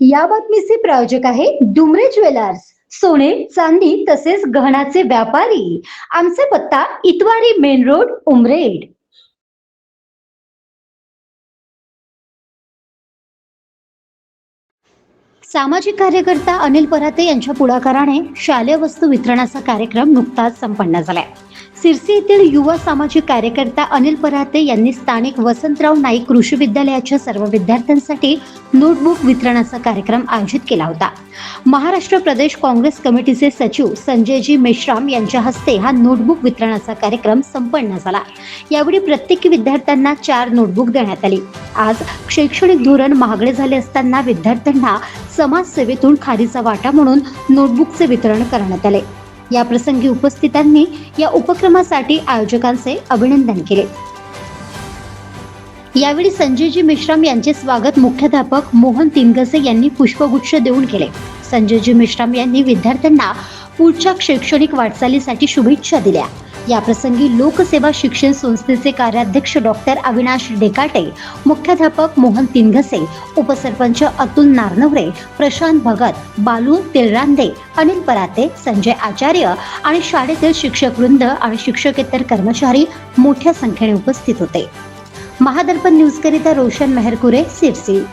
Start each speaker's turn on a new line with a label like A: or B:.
A: या बातमीचे प्रायोजक आहे डुमरे ज्वेलर्स. सोने चांदी तसेच गहनाचे व्यापारी. आमचा पत्ता इतवारी मेन रोड उमरेड. सामाजिक कार्यकर्ता अनिल पराते यांच्या पुढाकाराने शालेय वस्तू वितरणाचा कार्यक्रम नुकताच संपन्न झालाय. सिरसी येथील युवा सामाजिक कार्यकर्ता अनिल पराते यांनी स्थानिक वसंतराव नाईक कृषी विद्यालयाच्या सर्व विद्यार्थ्यांसाठी नोटबुक वितरणाचा कार्यक्रम आयोजित केला होता. महाराष्ट्र प्रदेश काँग्रेस कमिटीचे सचिव संजयजी मेश्राम यांच्या हस्ते हा नोटबुक वितरणाचा कार्यक्रम संपन्न झाला. यावेळी प्रत्येकी विद्यार्थ्यांना चार नोटबुक देण्यात आली. आज शैक्षणिक धोरण महागडे झाले असताना विद्यार्थ्यांना समाजसेवेतून खारीचा वाटा म्हणून नोटबुकचे वितरण करण्यात आले. या प्रसंगी उपस्थितांनी या उपक्रमासाठी आयोजकांचे अभिनंदन केले. यावेळी संजयजी मेश्राम यांचे स्वागत मुख्याध्यापक मोहन तिनगसे यांनी पुष्पगुच्छ देऊन केले. संजयजी मेश्राम यांनी विद्यार्थ्यांना पुढच्या शैक्षणिक वाटचालीसाठी शुभेच्छा दिल्या. याप्रसंगी लोकसेवा शिक्षण संस्थेचे कार्याध्यक्ष डॉक्टर अविनाश डेकाटे मुख्याध्यापक मोहन तिनघसे उपसरपंच अतुल नारनवरे प्रशांत भगत बालू तेलरांदे अनिल पराते संजय आचार्य आणि शाळेतील शिक्षक वृंद आणि शिक्षकेतर कर्मचारी मोठ्या संख्येने उपस्थित होते. महादर्पण न्यूजकरिता रोशन मेहरकुरे सिरसी.